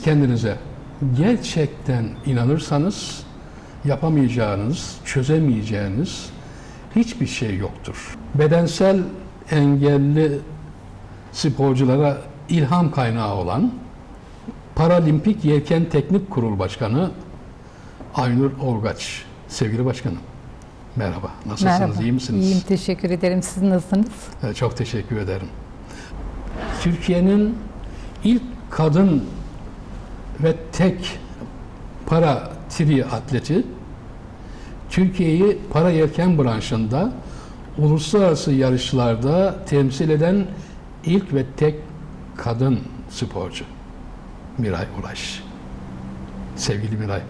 siz kendinize gerçekten inanırsanız yapamayacağınız, çözemeyeceğiniz hiçbir şey yoktur. Bedensel engelli sporculara ilham kaynağı olan Paralimpik Yelken Teknik Kurul Başkanı Aynur Orgaç. Sevgili başkanım, merhaba. Nasılsınız, Merhaba. iyi misiniz? İyiyim, teşekkür ederim. Siz nasılsınız? Evet, Çok teşekkür ederim. Türkiye'nin ilk kadın ve tek para tri atleti Türkiye'yi para yelken branşında uluslararası yarışlarda temsil eden ilk ve tek kadın sporcu Miray Ulaş. Sevgili Miray,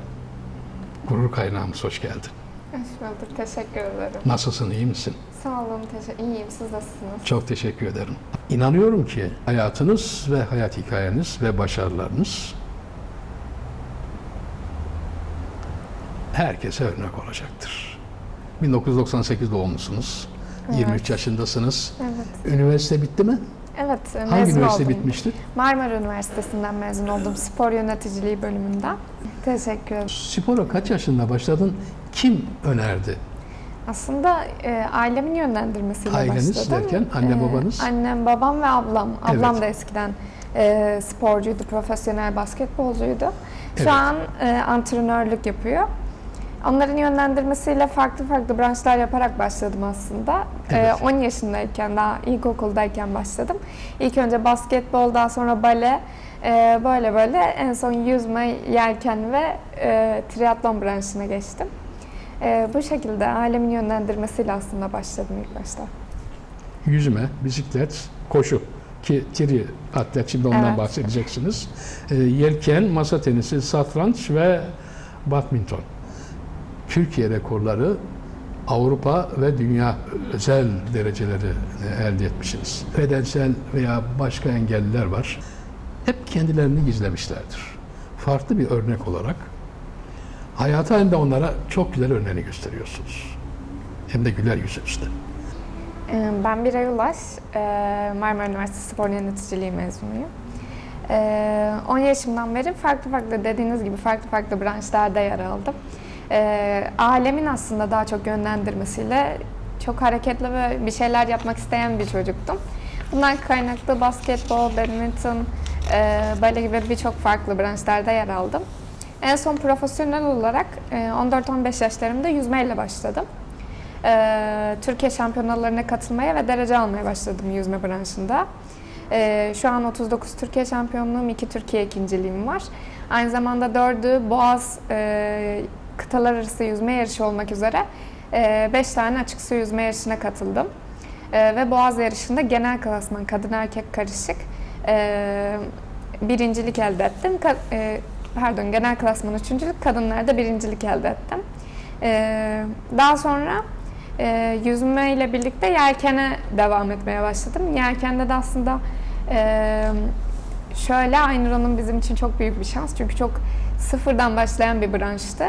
gurur kaynağımız hoş geldin. Hoş bulduk. Teşekkür ederim. Nasılsın, iyi misin? Sağ olun. Teşekkür İyiyim. Siz nasılsınız? Çok teşekkür ederim. İnanıyorum ki hayatınız ve hayat hikayeniz ve başarılarınız herkese örnek olacaktır. 1998 doğumlusunuz. Evet. 23 yaşındasınız. Evet. Üniversite bitti mi? Evet. Hangi mezun üniversite oldum. bitmişti? Marmara Üniversitesi'nden mezun oldum. Spor yöneticiliği bölümünden. Teşekkür ederim. Spora kaç yaşında başladın? Kim önerdi? Aslında e, ailemin yönlendirmesiyle Aileniz başladım. derken anne, babanız? Annem, babam ve ablam. Ablam Evet. da eskiden e, sporcuydu, profesyonel basketbolcuydu. Şu Evet. an e, antrenörlük yapıyor. Onların yönlendirmesiyle farklı farklı branşlar yaparak başladım aslında. Evet. E, 10 yaşındayken, daha ilkokuldayken başladım. İlk önce basketbol, daha sonra bale, e, böyle böyle en son yüzme, yelken ve e, triatlon branşına geçtim. E, bu şekilde ailemin yönlendirmesiyle aslında başladım ilk başta. Yüzme, bisiklet, koşu ki tri atlet şimdi ondan Evet. bahsedeceksiniz. Ee, yelken, masa tenisi, satranç ve badminton. Türkiye rekorları Avrupa ve dünya özel dereceleri elde etmişsiniz. Bedensel veya başka engelliler var. Hep kendilerini gizlemişlerdir. Farklı bir örnek olarak hayata hem de onlara çok güzel örneğini gösteriyorsunuz. Hem de güler yüzünüzde. Ee, Ben Biray Ulaş, ee, Marmara Üniversitesi Spor Yöneticiliği mezunuyum. Ee, 10 yaşımdan beri farklı farklı dediğiniz gibi farklı farklı branşlarda yer aldım. Ee, Ailemin aslında daha çok yönlendirmesiyle çok hareketli ve bir şeyler yapmak isteyen bir çocuktum. Bundan kaynaklı basketbol, badminton, ee, böyle gibi birçok farklı branşlarda yer aldım. En son profesyonel olarak ee, 14-15 yaşlarımda yüzmeyle başladım. Ee, Türkiye şampiyonalarına katılmaya ve derece almaya başladım yüzme branşında. Ee, şu an 39 Türkiye şampiyonluğum, 2 Türkiye ikinciliğim var. Aynı zamanda 4'ü Boğaz e, kıtalar arası yüzme yarışı olmak üzere 5 tane açık su yüzme yarışına katıldım. Ee, ve Boğaz yarışında genel klasman kadın erkek karışık e, birincilik elde ettim. E, pardon genel klasman üçüncülük, kadınlarda birincilik elde ettim. Daha sonra e, yüzme ile birlikte yelkene devam etmeye başladım. Yelkende de aslında e, şöyle Aynur Hanım bizim için çok büyük bir şans. Çünkü çok sıfırdan başlayan bir branştı.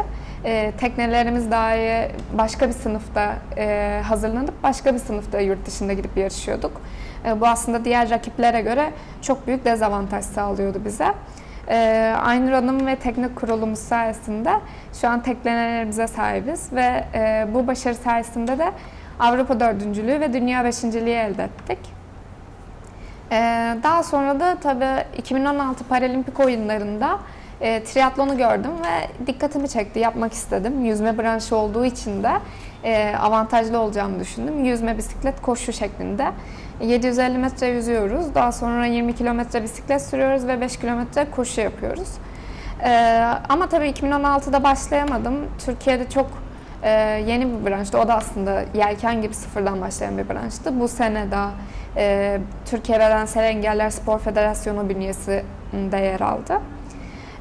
E, teknelerimiz dahi başka bir sınıfta e, hazırlanıp başka bir sınıfta yurt dışında gidip yarışıyorduk. E, bu aslında diğer rakiplere göre çok büyük dezavantaj sağlıyordu bize. Ee, Aynur Hanım ve teknik kurulumuz sayesinde şu an teknelerimize sahibiz ve e, bu başarı sayesinde de Avrupa dördüncülüğü ve Dünya beşinciliği elde ettik. Ee, daha sonra da tabii 2016 Paralimpik oyunlarında e, triatlonu gördüm ve dikkatimi çekti, yapmak istedim. Yüzme branşı olduğu için de e, avantajlı olacağımı düşündüm. Yüzme, bisiklet, koşu şeklinde. 750 metre yüzüyoruz. Daha sonra 20 kilometre bisiklet sürüyoruz ve 5 kilometre koşu yapıyoruz. Ee, ama tabii 2016'da başlayamadım. Türkiye'de çok e, yeni bir branştı. O da aslında yelken gibi sıfırdan başlayan bir branştı. Bu sene daha e, Türkiye Bedensel Engeller Spor Federasyonu bünyesinde yer aldı.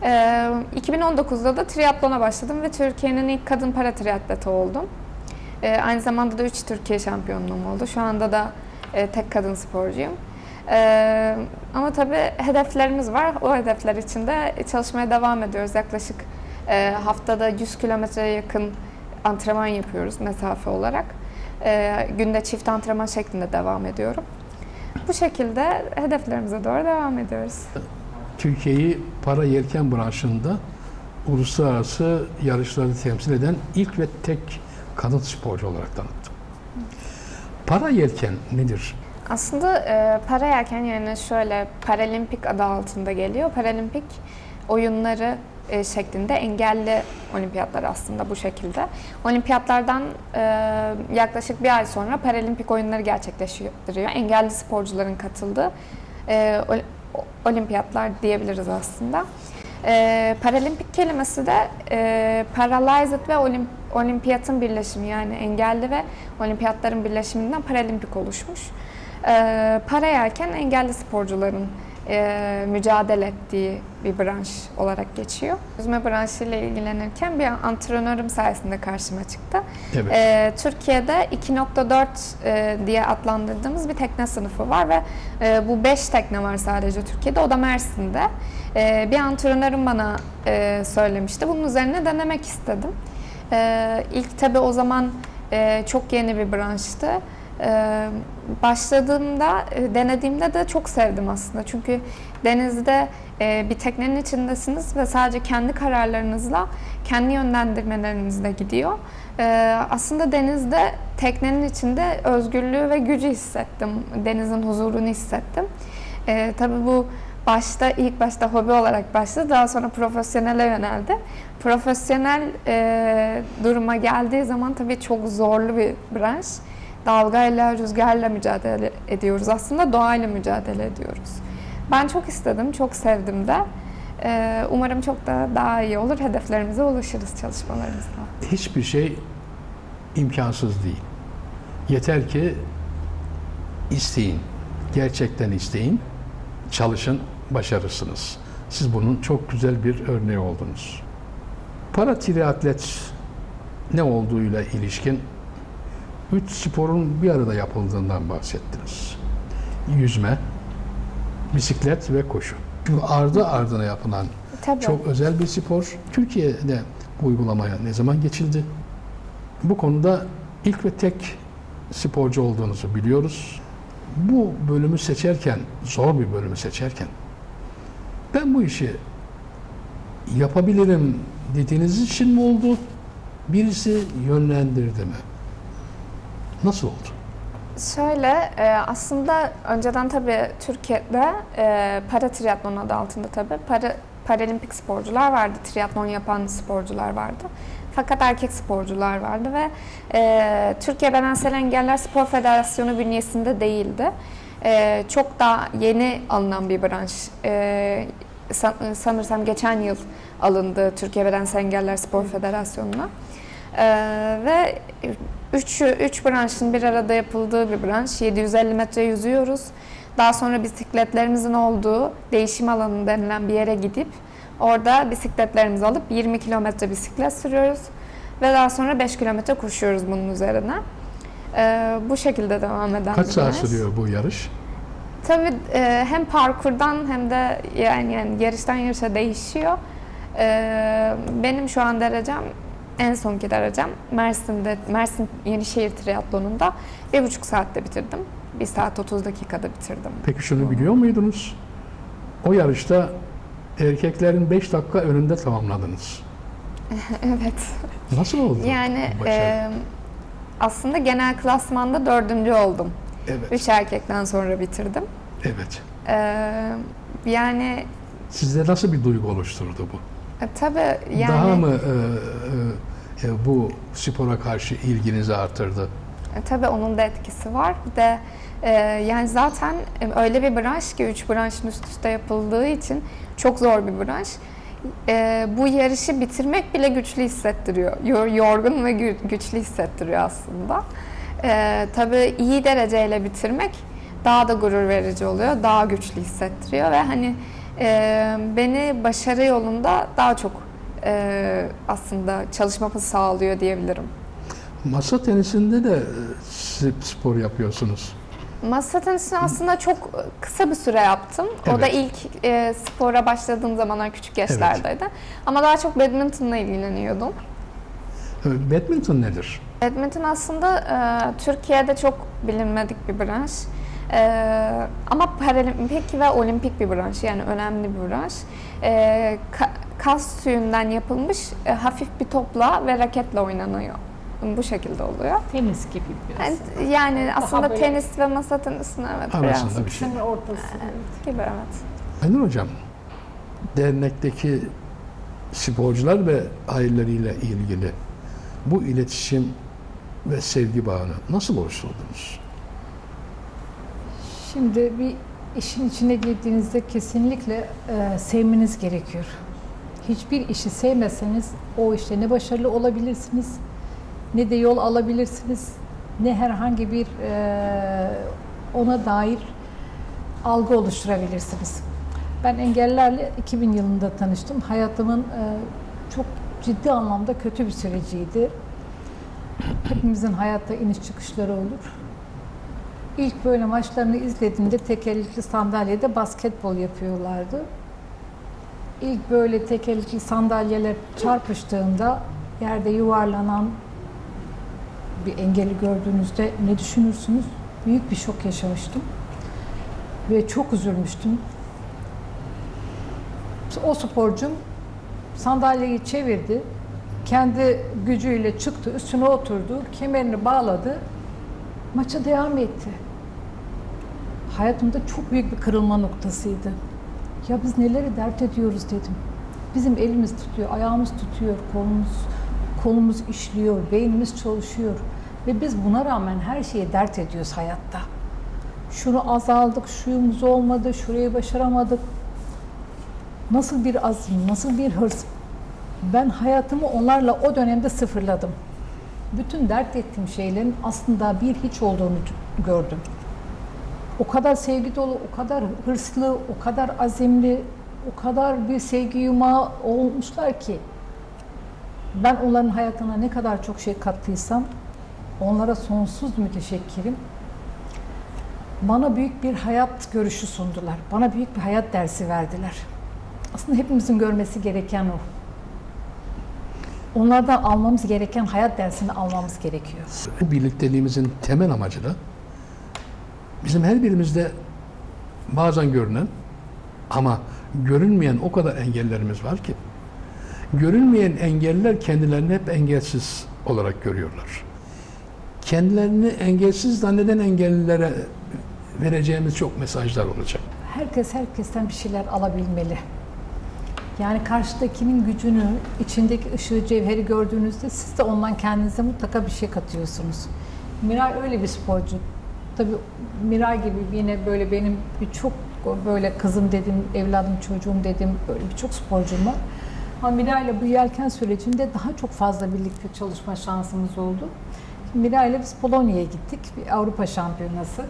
Ee, 2019'da da triatlona başladım ve Türkiye'nin ilk kadın para triatleti oldum. Ee, aynı zamanda da 3 Türkiye şampiyonluğum oldu. Şu anda da e, tek kadın sporcuyum. Ee, ama tabii hedeflerimiz var. O hedefler için de çalışmaya devam ediyoruz. Yaklaşık e, haftada 100 kilometreye yakın antrenman yapıyoruz mesafe olarak. Ee, günde çift antrenman şeklinde devam ediyorum. Bu şekilde hedeflerimize doğru devam ediyoruz. Türkiye'yi para yelken branşında uluslararası yarışları temsil eden ilk ve tek kadın sporcu olarak tanıttı. Para yelken nedir? Aslında e, para yelken yani şöyle paralimpik adı altında geliyor. Paralimpik oyunları e, şeklinde engelli olimpiyatlar aslında bu şekilde. Olimpiyatlardan e, yaklaşık bir ay sonra paralimpik oyunları gerçekleştiriyor. Engelli sporcuların katıldığı e, olimpiyatlar diyebiliriz aslında. E, paralimpik kelimesi de e, paralyzed ve olim, olimpiyatın birleşimi yani engelli ve olimpiyatların birleşiminden paralimpik oluşmuş. E, para yelken engelli sporcuların e, mücadele ettiği bir branş olarak geçiyor. Yüzme branşıyla ilgilenirken bir antrenörüm sayesinde karşıma çıktı. Evet. Ee, Türkiye'de 2.4 e, diye adlandırdığımız bir tekne sınıfı var ve e, bu 5 tekne var sadece Türkiye'de. O da Mersin'de. E, bir antrenörüm bana e, söylemişti. Bunun üzerine denemek istedim. E, ilk tabii o zaman e, çok yeni bir branştı. E, başladığımda, e, denediğimde de çok sevdim aslında. Çünkü denizde e, bir teknenin içindesiniz ve sadece kendi kararlarınızla, kendi yönlendirmelerinizle gidiyor. E, aslında denizde teknenin içinde özgürlüğü ve gücü hissettim. Denizin huzurunu hissettim. Tabii bu başta ilk başta hobi olarak başladı. Daha sonra profesyonele yöneldi. Profesyonel e, duruma geldiği zaman tabii çok zorlu bir branş. Dalgayla, rüzgarla mücadele ediyoruz. Aslında doğayla mücadele ediyoruz. Ben çok istedim, çok sevdim de. E, umarım çok da daha iyi olur. Hedeflerimize ulaşırız çalışmalarımızda. Hiçbir şey imkansız değil. Yeter ki isteyin. Gerçekten isteyin. Çalışın, başarırsınız. Siz bunun çok güzel bir örneği oldunuz. Para triatlet ne olduğuyla ilişkin üç sporun bir arada yapıldığından bahsettiniz. Yüzme, bisiklet ve koşu. Çünkü ardı ardına yapılan Tabii. çok özel bir spor. Türkiye'de bu uygulamaya ne zaman geçildi? Bu konuda ilk ve tek sporcu olduğunuzu biliyoruz. Bu bölümü seçerken, zor bir bölümü seçerken ben bu işi yapabilirim dediğiniz için mi oldu? Birisi yönlendirdi mi? Nasıl oldu? Şöyle e, aslında önceden tabii Türkiye'de e, para triatlon adı altında tabii para, paralimpik sporcular vardı. Triatlon yapan sporcular vardı. Fakat erkek sporcular vardı ve e, Türkiye Bedensel Engeller Spor Federasyonu bünyesinde değildi. E, çok daha yeni alınan bir branş. E, san- sanırsam geçen yıl alındı Türkiye Bedensel Engeller Spor Federasyonu'na. E, ve Üç, üç branşın bir arada yapıldığı bir branş. 750 metre yüzüyoruz. Daha sonra bisikletlerimizin olduğu değişim alanı denilen bir yere gidip orada bisikletlerimizi alıp 20 kilometre bisiklet sürüyoruz. Ve daha sonra 5 kilometre koşuyoruz bunun üzerine. Ee, bu şekilde devam eden Kaç saat sürüyor bu yarış? Tabii e, hem parkurdan hem de yani, yani yarıştan yarışa değişiyor. E, benim şu an derecem en sonki derecem Mersin'de Mersin Yenişehir Triatlonu'nda bir buçuk saatte bitirdim. Bir saat 30 dakikada bitirdim. Peki şunu biliyor muydunuz? O yarışta erkeklerin 5 dakika önünde tamamladınız. evet. Nasıl oldu? Yani e, aslında genel klasmanda dördüncü oldum. evet, Üç erkekten sonra bitirdim. evet. E, yani Sizde nasıl bir duygu oluşturdu bu? E, tabii yani Daha mı e, e, e, bu spora karşı ilginizi artırdı? E, tabii onun da etkisi var. Bir de e, yani zaten e, öyle bir branş ki üç branşın üst üste yapıldığı için çok zor bir branş. E, bu yarışı bitirmek bile güçlü hissettiriyor. Yor- Yorgun ve gü- güçlü hissettiriyor aslında. E, tabii iyi dereceyle bitirmek daha da gurur verici oluyor, daha güçlü hissettiriyor ve hani e, beni başarı yolunda daha çok e, aslında çalışmamı sağlıyor diyebilirim. Masa tenisinde de e, spor yapıyorsunuz. Masa tenisini aslında çok kısa bir süre yaptım. O da Evet. ilk e, spora başladığım zamanlar küçük yaşlardaydı. Ama daha çok badmintonla ilgileniyordum. E, Badminton nedir? Badminton aslında e, Türkiye'de çok bilinmedik bir branş. Ee, ama paralimpik ve olimpik bir branş yani önemli bir branş. Ee, ka- kas suyundan yapılmış e, hafif bir topla ve raketle oynanıyor. Bu şekilde oluyor. Tenis gibi biraz. Yani, yani aslında böyle- tenis ve masa tenisine evet biraz Arasında bir şey. Ortası. gibi evet. Aynur Hocam, dernekteki sporcular ve aileleriyle ilgili bu iletişim ve sevgi bağını nasıl oluşturdunuz? Şimdi bir işin içine girdiğinizde kesinlikle e, sevmeniz gerekiyor. Hiçbir işi sevmeseniz o işte ne başarılı olabilirsiniz, ne de yol alabilirsiniz, ne herhangi bir e, ona dair algı oluşturabilirsiniz. Ben engellerle 2000 yılında tanıştım. Hayatımın e, çok ciddi anlamda kötü bir süreciydi. Hepimizin hayatta iniş çıkışları olur. İlk böyle maçlarını izlediğimde tekerlekli sandalyede basketbol yapıyorlardı. İlk böyle tekerlekli sandalyeler çarpıştığında yerde yuvarlanan bir engeli gördüğünüzde ne düşünürsünüz? Büyük bir şok yaşamıştım. Ve çok üzülmüştüm. O sporcum sandalyeyi çevirdi. Kendi gücüyle çıktı, üstüne oturdu, kemerini bağladı, maça devam etti. Hayatımda çok büyük bir kırılma noktasıydı. Ya biz neleri dert ediyoruz dedim. Bizim elimiz tutuyor, ayağımız tutuyor, kolumuz kolumuz işliyor, beynimiz çalışıyor ve biz buna rağmen her şeyi dert ediyoruz hayatta. Şunu azaldık, şuyumuz olmadı, şurayı başaramadık. Nasıl bir azim, nasıl bir hırs. Ben hayatımı onlarla o dönemde sıfırladım bütün dert ettiğim şeylerin aslında bir hiç olduğunu gördüm. O kadar sevgi dolu, o kadar hırslı, o kadar azimli, o kadar bir sevgi yumağı olmuşlar ki ben onların hayatına ne kadar çok şey kattıysam onlara sonsuz müteşekkirim. Bana büyük bir hayat görüşü sundular. Bana büyük bir hayat dersi verdiler. Aslında hepimizin görmesi gereken o. Onlardan almamız gereken hayat dersini almamız gerekiyor. Bu birlikteliğimizin temel amacı da bizim her birimizde bazen görünen ama görünmeyen o kadar engellerimiz var ki görünmeyen engeller kendilerini hep engelsiz olarak görüyorlar. Kendilerini engelsiz zanneden engellilere vereceğimiz çok mesajlar olacak. Herkes herkesten bir şeyler alabilmeli. Yani karşıdakinin gücünü, içindeki ışığı, cevheri gördüğünüzde siz de ondan kendinize mutlaka bir şey katıyorsunuz. Miray öyle bir sporcu. Tabii Miray gibi yine böyle benim birçok böyle kızım dedim, evladım, çocuğum dedim, böyle birçok sporcum var. Ama Miray'la bu yelken sürecinde daha çok fazla birlikte çalışma şansımız oldu. Miray'la biz Polonya'ya gittik, bir Avrupa Şampiyonası.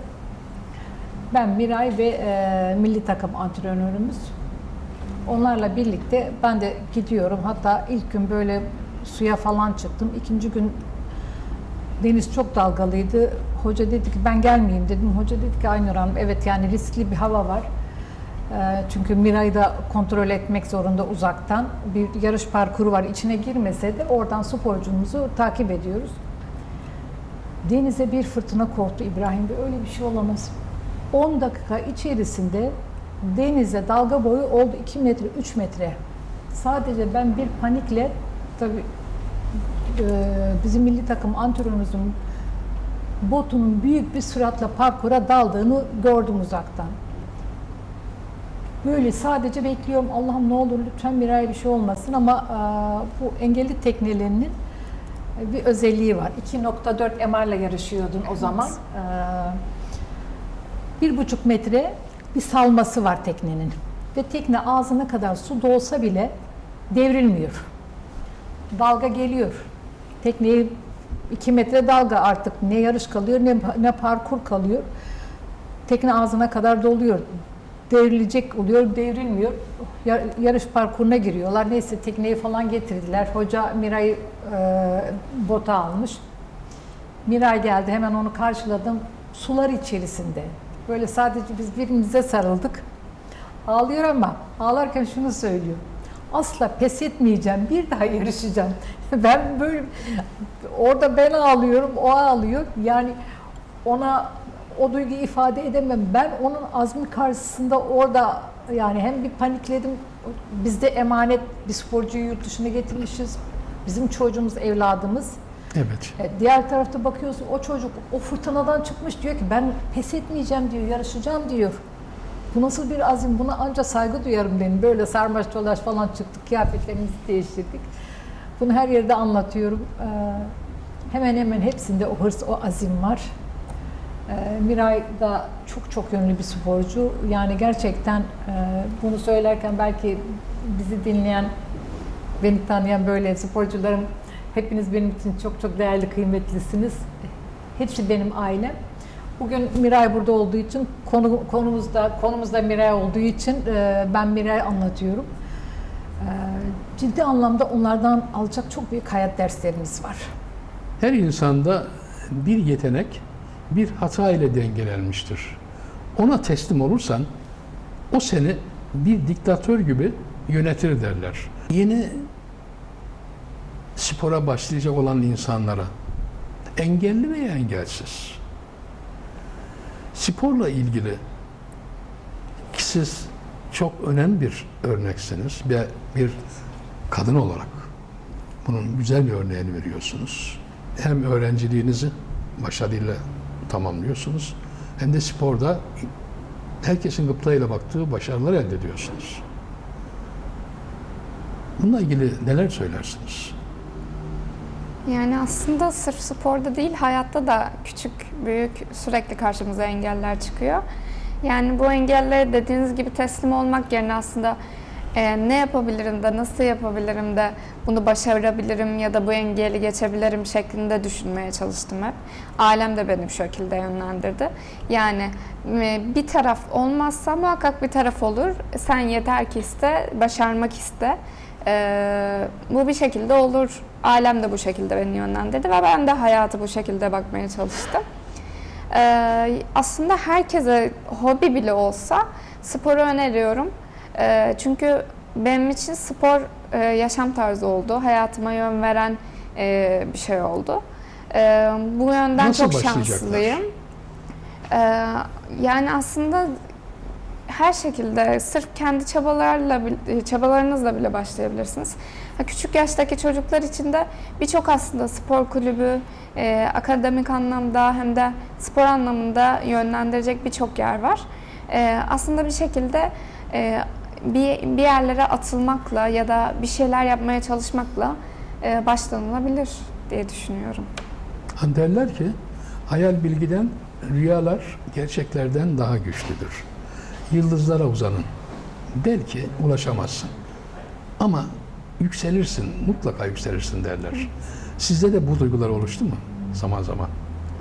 Ben Miray ve e, milli takım antrenörümüz. Onlarla birlikte ben de gidiyorum. Hatta ilk gün böyle suya falan çıktım. İkinci gün deniz çok dalgalıydı. Hoca dedi ki ben gelmeyeyim dedim. Hoca dedi ki Aynur Hanım evet yani riskli bir hava var. Ee, Çünkü Miray'ı da kontrol etmek zorunda uzaktan. Bir yarış parkuru var. İçine girmese de oradan sporcumuzu takip ediyoruz. Denize bir fırtına koptu İbrahim Bey. Öyle bir şey olamaz. 10 dakika içerisinde denize dalga boyu oldu 2 metre, 3 metre. Sadece ben bir panikle tabii e, bizim milli takım antrenörümüzün botunun büyük bir süratle parkura daldığını gördüm uzaktan. Böyle sadece bekliyorum Allah'ım ne olur lütfen Miray'a bir şey olmasın ama e, bu engelli teknelerinin bir özelliği var. 2.4 MR'la yarışıyordun o zaman. E, bir buçuk metre bir salması var teknenin. Ve tekne ağzına kadar su dolsa bile devrilmiyor. Dalga geliyor. Tekneyi 2 metre dalga artık ne yarış kalıyor ne, ne parkur kalıyor. Tekne ağzına kadar doluyor. Devrilecek oluyor, devrilmiyor. Yar- Yarış parkuruna giriyorlar. Neyse tekneyi falan getirdiler. Hoca Miray'ı e, bota almış. Miray geldi hemen onu karşıladım. Sular içerisinde. Böyle sadece biz birbirimize sarıldık. Ağlıyor ama ağlarken şunu söylüyor. Asla pes etmeyeceğim, bir daha yarışacağım. Ben böyle, orada ben ağlıyorum, o ağlıyor. Yani ona o duyguyu ifade edemem. Ben onun azmi karşısında orada yani hem bir panikledim. Bizde emanet bir sporcuyu yurt dışına getirmişiz. Bizim çocuğumuz, evladımız. Evet. E, Diğer tarafta bakıyorsun o çocuk o fırtınadan çıkmış diyor ki ben pes etmeyeceğim diyor, yarışacağım diyor. Bu nasıl bir azim? Buna ancak saygı duyarım benim. Böyle sarmaş dolaş falan çıktık, kıyafetlerimizi değiştirdik. Bunu her yerde anlatıyorum. Ee, hemen hemen hepsinde o hırs, o azim var. Ee, Miray da çok çok yönlü bir sporcu. Yani gerçekten e, bunu söylerken belki bizi dinleyen, beni tanıyan böyle sporcularım hepiniz benim için çok çok değerli, kıymetlisiniz. Hepsi benim ailem. Bugün Miray burada olduğu için konu konumuzda konumuzda Miray olduğu için e, ben Miray anlatıyorum. E, ciddi anlamda onlardan alacak çok büyük hayat derslerimiz var. Her insanda bir yetenek bir hata ile dengelenmiştir. Ona teslim olursan o seni bir diktatör gibi yönetir derler. Yeni spora başlayacak olan insanlara engelli veya engelsiz sporla ilgili siz çok önemli bir örneksiniz ve bir kadın olarak bunun güzel bir örneğini veriyorsunuz. Hem öğrenciliğinizi başarıyla tamamlıyorsunuz hem de sporda herkesin gıptayla baktığı başarılar elde ediyorsunuz. Bununla ilgili neler söylersiniz? Yani aslında sırf sporda değil, hayatta da küçük, büyük sürekli karşımıza engeller çıkıyor. Yani bu engellere dediğiniz gibi teslim olmak yerine aslında e, ne yapabilirim de, nasıl yapabilirim de bunu başarabilirim ya da bu engeli geçebilirim şeklinde düşünmeye çalıştım hep. Ailem de beni bu şekilde yönlendirdi. Yani e, bir taraf olmazsa muhakkak bir taraf olur. Sen yeter ki iste, başarmak iste. E, bu bir şekilde olur. Ailem de bu şekilde beni yönlendirdi ve ben de hayatı bu şekilde bakmaya çalıştım. Ee, aslında herkese hobi bile olsa sporu öneriyorum. Ee, çünkü benim için spor e, yaşam tarzı oldu. Hayatıma yön veren e, bir şey oldu. Ee, bu yönden Nasıl çok şanslıyım. Ee, yani aslında her şekilde sırf kendi çabalarla bil- çabalarınızla bile başlayabilirsiniz. Ha, Küçük yaştaki çocuklar için de birçok aslında spor kulübü e, akademik anlamda hem de spor anlamında yönlendirecek birçok yer var. E, aslında bir şekilde e, bir, bir yerlere atılmakla ya da bir şeyler yapmaya çalışmakla e, başlanılabilir diye düşünüyorum. Hani derler ki hayal bilgiden, rüyalar gerçeklerden daha güçlüdür. Yıldızlara uzanın. Belki ulaşamazsın. Ama yükselirsin, mutlaka yükselirsin derler. Sizde de bu duygular oluştu mu zaman zaman?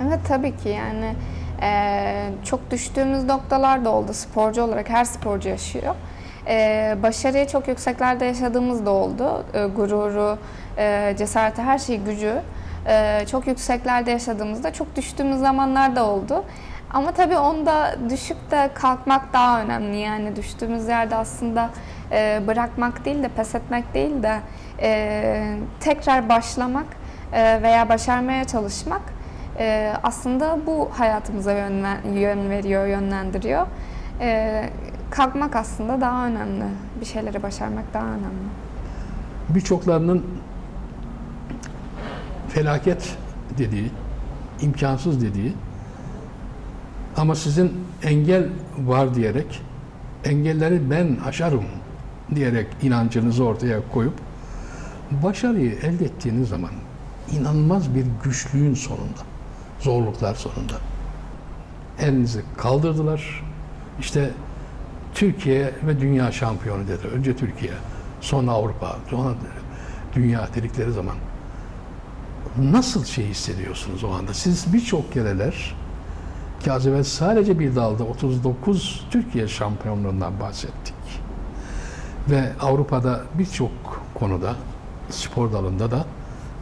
Evet tabii ki yani eee, çok düştüğümüz noktalar da oldu sporcu olarak her sporcu yaşıyor. Eee başarıyı çok yükseklerde yaşadığımız da oldu. Eee, gururu, eee, cesareti, her şeyi gücü eee, çok yükseklerde yaşadığımızda çok düştüğümüz zamanlar da oldu. Ama tabii onda düşüp de kalkmak daha önemli. Yani düştüğümüz yerde aslında eee, bırakmak değil de pes etmek değil de eee, tekrar başlamak eee, veya başarmaya çalışmak ee, aslında bu hayatımıza yön, yön veriyor, yönlendiriyor. Ee, kalkmak aslında daha önemli. Bir şeyleri başarmak daha önemli. Birçoklarının felaket dediği, imkansız dediği ama sizin engel var diyerek engelleri ben aşarım diyerek inancınızı ortaya koyup başarıyı elde ettiğiniz zaman inanılmaz bir güçlüğün sonunda, zorluklar sonunda elinizi kaldırdılar. İşte Türkiye ve dünya şampiyonu dediler. Önce Türkiye, sonra Avrupa, sonra dünya dedikleri zaman nasıl şey hissediyorsunuz o anda? Siz birçok kereler ki az sadece bir dalda 39 Türkiye şampiyonluğundan bahsettik. Ve Avrupa'da birçok konuda, spor dalında da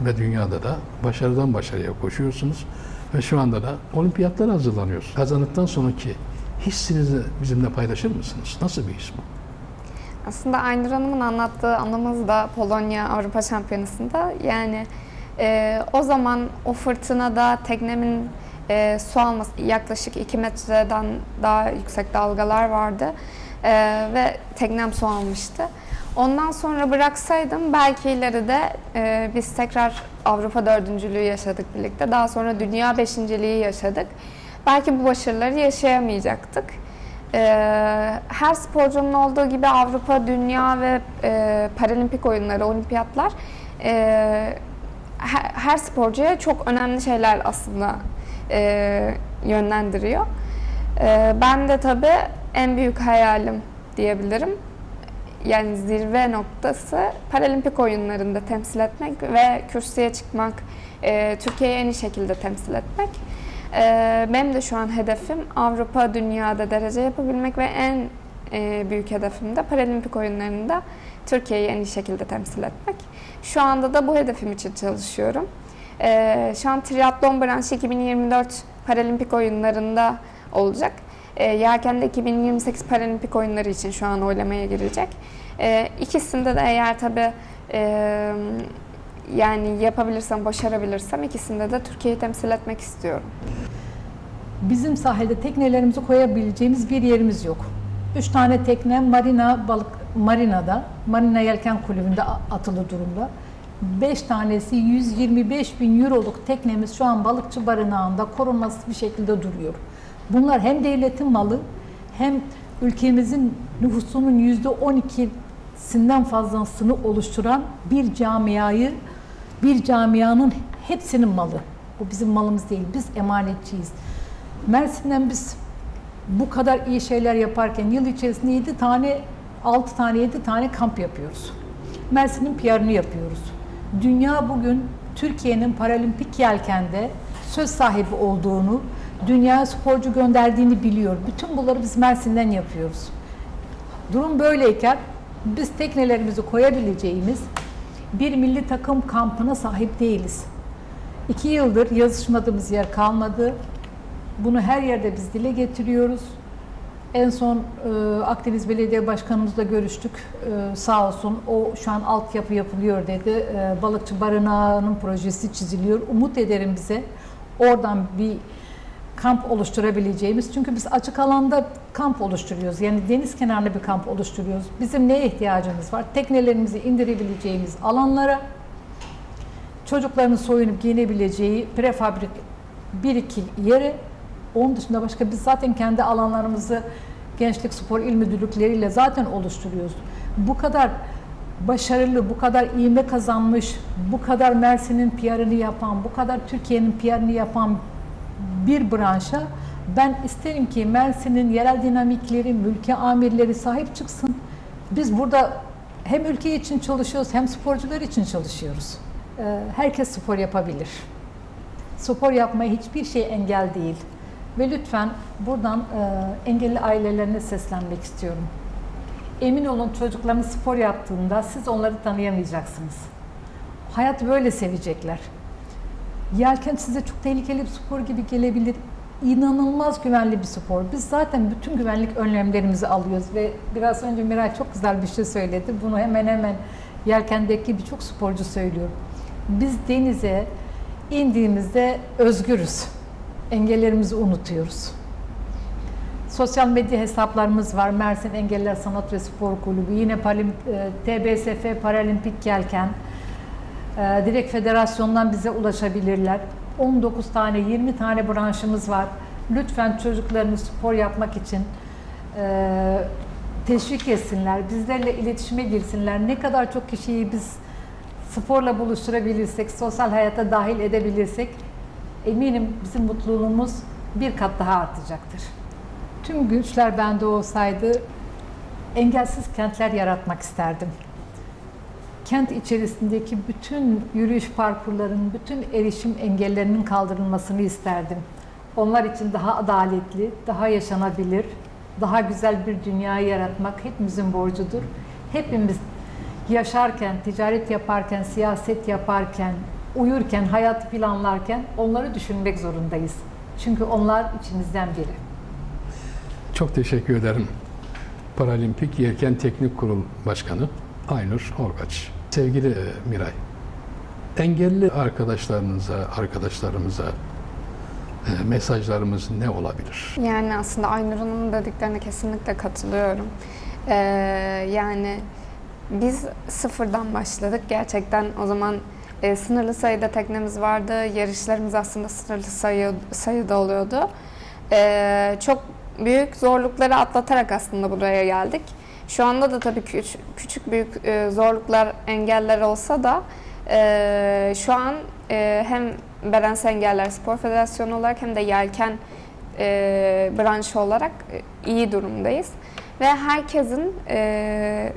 ve dünyada da başarıdan başarıya koşuyorsunuz. Ve şu anda da olimpiyatlara hazırlanıyorsunuz. Kazandıktan sonraki hissinizi bizimle paylaşır mısınız? Nasıl bir his bu? Aslında Aynur Hanım'ın anlattığı anımız da Polonya Avrupa Şampiyonası'nda yani e, o zaman o fırtınada teknemin e, su alması yaklaşık 2 metreden daha yüksek dalgalar vardı E, ve teknem su almıştı. Ondan sonra bıraksaydım belki ileride e, biz tekrar Avrupa dördüncülüğü yaşadık birlikte. Daha sonra dünya beşinciliği yaşadık. Belki bu başarıları yaşayamayacaktık. E, her sporcunun olduğu gibi Avrupa, dünya ve e, paralimpik oyunları, olimpiyatlar e, her, her sporcuya çok önemli şeyler aslında e, yönlendiriyor. E, ben de tabii en büyük hayalim diyebilirim. Yani zirve noktası paralimpik oyunlarında temsil etmek ve kürsüye çıkmak, e, Türkiye'yi en iyi şekilde temsil etmek. E, benim de şu an hedefim Avrupa, dünyada derece yapabilmek ve en e, büyük hedefim de paralimpik oyunlarında Türkiye'yi en iyi şekilde temsil etmek. Şu anda da bu hedefim için çalışıyorum. Ee, şu an triatlon branşı 2024 Paralimpik oyunlarında olacak. Ee, Yelken de 2028 Paralimpik oyunları için şu an oylamaya girecek. Ee, ikisinde de eğer tabii e, yani yapabilirsem, başarabilirsem ikisinde de Türkiye'yi temsil etmek istiyorum. Bizim sahilde teknelerimizi koyabileceğimiz bir yerimiz yok. Üç tane tekne marina balık marinada, Marina Yelken Kulübü'nde atılı durumda. Beş tanesi 125 bin euroluk teknemiz şu an balıkçı barınağında korunmasız bir şekilde duruyor. Bunlar hem devletin malı hem ülkemizin nüfusunun yüzde 12'sinden fazlasını oluşturan bir camiayı, bir camianın hepsinin malı. Bu bizim malımız değil, biz emanetçiyiz. Mersin'den biz bu kadar iyi şeyler yaparken yıl içerisinde 7 tane, 6 tane, 7 tane kamp yapıyoruz. Mersin'in PR'ını yapıyoruz. Dünya bugün Türkiye'nin paralimpik yelkende söz sahibi olduğunu, dünya sporcu gönderdiğini biliyor. Bütün bunları biz Mersin'den yapıyoruz. Durum böyleyken biz teknelerimizi koyabileceğimiz bir milli takım kampına sahip değiliz. İki yıldır yazışmadığımız yer kalmadı. Bunu her yerde biz dile getiriyoruz. En son e, Akdeniz Belediye Başkanımızla görüştük. E, sağ olsun o şu an altyapı yapılıyor dedi. E, balıkçı barınağının projesi çiziliyor. Umut ederim bize oradan bir kamp oluşturabileceğimiz. Çünkü biz açık alanda kamp oluşturuyoruz. Yani deniz kenarında bir kamp oluşturuyoruz. Bizim neye ihtiyacımız var? Teknelerimizi indirebileceğimiz alanlara, çocukların soyunup giyinebileceği prefabrik bir iki yere onun dışında başka biz zaten kendi alanlarımızı gençlik spor il müdürlükleriyle zaten oluşturuyoruz. Bu kadar başarılı, bu kadar iğme kazanmış, bu kadar Mersin'in PR'ını yapan, bu kadar Türkiye'nin PR'ını yapan bir branşa ben isterim ki Mersin'in yerel dinamikleri, mülki amirleri sahip çıksın. Biz burada hem ülke için çalışıyoruz hem sporcular için çalışıyoruz. Ee, Herkes spor yapabilir. Spor yapmaya hiçbir şey engel değil. Ve lütfen buradan e, engelli ailelerine seslenmek istiyorum. Emin olun çocuklarınız spor yaptığında siz onları tanıyamayacaksınız. Hayat böyle sevecekler. Yelken size çok tehlikeli bir spor gibi gelebilir. İnanılmaz güvenli bir spor. Biz zaten bütün güvenlik önlemlerimizi alıyoruz ve biraz önce Miray çok güzel bir şey söyledi. Bunu hemen hemen yelkendeki birçok sporcu söylüyor. Biz denize indiğimizde özgürüz. Engellerimizi unutuyoruz. Sosyal medya hesaplarımız var. Mersin Engeller Sanat ve Spor Kulübü, yine Palim, e, TBSF Paralimpik Yelken, e, direkt federasyondan bize ulaşabilirler. 19 tane, 20 tane branşımız var. Lütfen çocuklarını spor yapmak için e, teşvik etsinler, bizlerle iletişime girsinler. Ne kadar çok kişiyi biz sporla buluşturabilirsek, sosyal hayata dahil edebilirsek eminim bizim mutluluğumuz bir kat daha artacaktır. Tüm güçler bende olsaydı engelsiz kentler yaratmak isterdim. Kent içerisindeki bütün yürüyüş parkurlarının, bütün erişim engellerinin kaldırılmasını isterdim. Onlar için daha adaletli, daha yaşanabilir, daha güzel bir dünyayı yaratmak hepimizin borcudur. Hepimiz yaşarken, ticaret yaparken, siyaset yaparken, uyurken, hayatı planlarken onları düşünmek zorundayız. Çünkü onlar içimizden biri. Çok teşekkür ederim. Paralimpik Yelken Teknik Kurul Başkanı Aynur Orgaç. Sevgili e, Miray, engelli arkadaşlarınıza, arkadaşlarımıza e, mesajlarımız ne olabilir? Yani aslında Aynur Hanım'ın dediklerine kesinlikle katılıyorum. Ee, yani biz sıfırdan başladık. Gerçekten o zaman e, sınırlı sayıda teknemiz vardı. Yarışlarımız aslında sınırlı sayı, sayıda oluyordu. Ee, çok büyük zorlukları atlatarak aslında buraya geldik. Şu anda da tabii küç- küçük büyük e, zorluklar, engeller olsa da e, şu an e, hem Bedensel Engeller Spor Federasyonu olarak hem de Yelken e, branşı olarak e, iyi durumdayız. Ve herkesin e,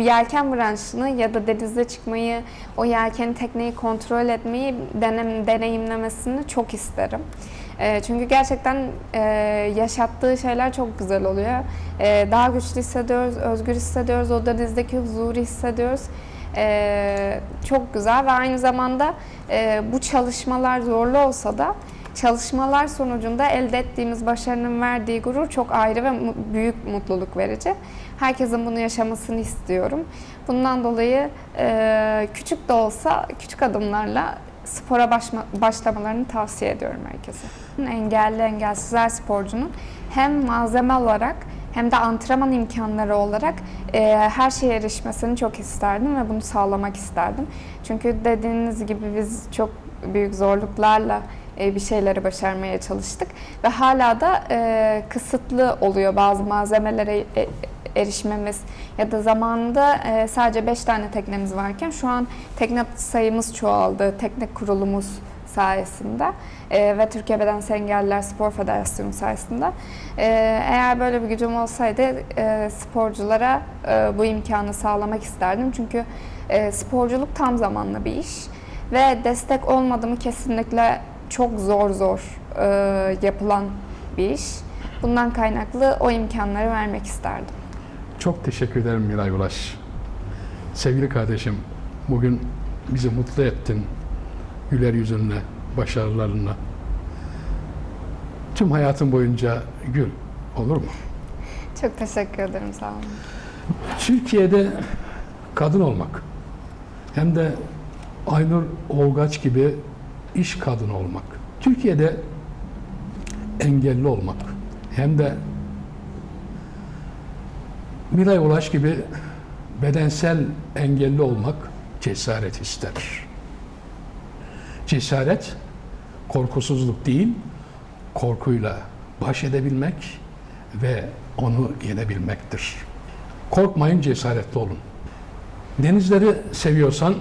yelken branşını ya da denize çıkmayı, o yelken tekneyi kontrol etmeyi denem, deneyimlemesini çok isterim. E, çünkü gerçekten e, yaşattığı şeyler çok güzel oluyor. E, daha güçlü hissediyoruz, özgür hissediyoruz, o denizdeki huzuru hissediyoruz. E, çok güzel ve aynı zamanda e, bu çalışmalar zorlu olsa da çalışmalar sonucunda elde ettiğimiz başarının verdiği gurur çok ayrı ve büyük mutluluk verici. Herkesin bunu yaşamasını istiyorum. Bundan dolayı e, küçük de olsa küçük adımlarla spora başma- başlamalarını tavsiye ediyorum herkese. Engelli engelsiz her sporcunun hem malzeme olarak hem de antrenman imkanları olarak e, her şeye erişmesini çok isterdim ve bunu sağlamak isterdim. Çünkü dediğiniz gibi biz çok büyük zorluklarla e, bir şeyleri başarmaya çalıştık ve hala da e, kısıtlı oluyor bazı malzemelere e, erişmemiz ya da zamanında e, sadece 5 tane teknemiz varken şu an tekne sayımız çoğaldı. Tekne kurulumuz sayesinde e, ve Türkiye Bedensel Engelliler Spor Federasyonu sayesinde. E, eğer böyle bir gücüm olsaydı e, sporculara e, bu imkanı sağlamak isterdim. Çünkü e, sporculuk tam zamanlı bir iş ve destek olmadı mı kesinlikle çok zor zor e, yapılan bir iş. Bundan kaynaklı o imkanları vermek isterdim. Çok teşekkür ederim Miray Ulaş. Sevgili kardeşim, bugün bizi mutlu ettin. Güler yüzünle, başarılarınla. Tüm hayatın boyunca gül. Olur mu? Çok teşekkür ederim sağ olun. Türkiye'de kadın olmak hem de Aynur Olgaç gibi iş kadını olmak. Türkiye'de engelli olmak hem de Miray Ulaş gibi bedensel engelli olmak cesaret ister. Cesaret korkusuzluk değil, korkuyla baş edebilmek ve onu yenebilmektir. Korkmayın, cesaretli olun. Denizleri seviyorsan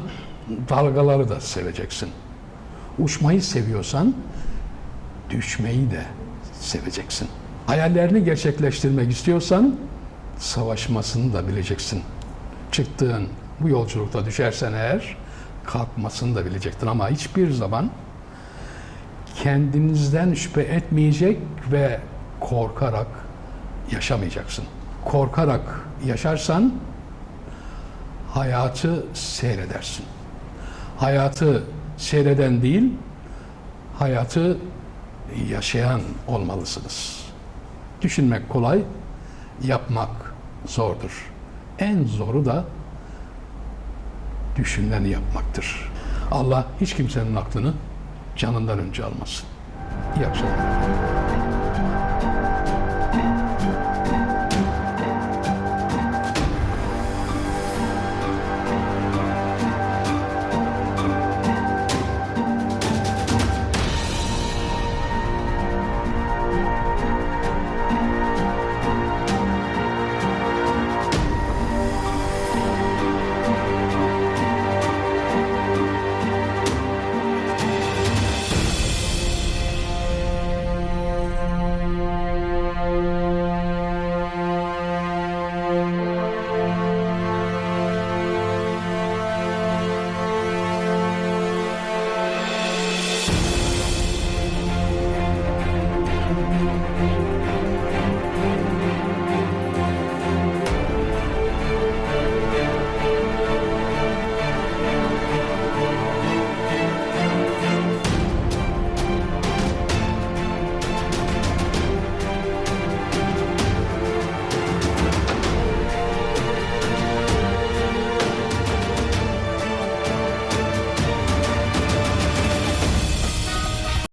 dalgaları da seveceksin. Uçmayı seviyorsan düşmeyi de seveceksin. Hayallerini gerçekleştirmek istiyorsan savaşmasını da bileceksin. Çıktığın bu yolculukta düşersen eğer kalkmasını da bilecektin ama hiçbir zaman kendinizden şüphe etmeyecek ve korkarak yaşamayacaksın. Korkarak yaşarsan hayatı seyredersin. Hayatı seyreden değil, hayatı yaşayan olmalısınız. Düşünmek kolay, yapmak zordur. En zoru da düşünüleni yapmaktır. Allah hiç kimsenin aklını canından önce almasın. İyi akşamlar.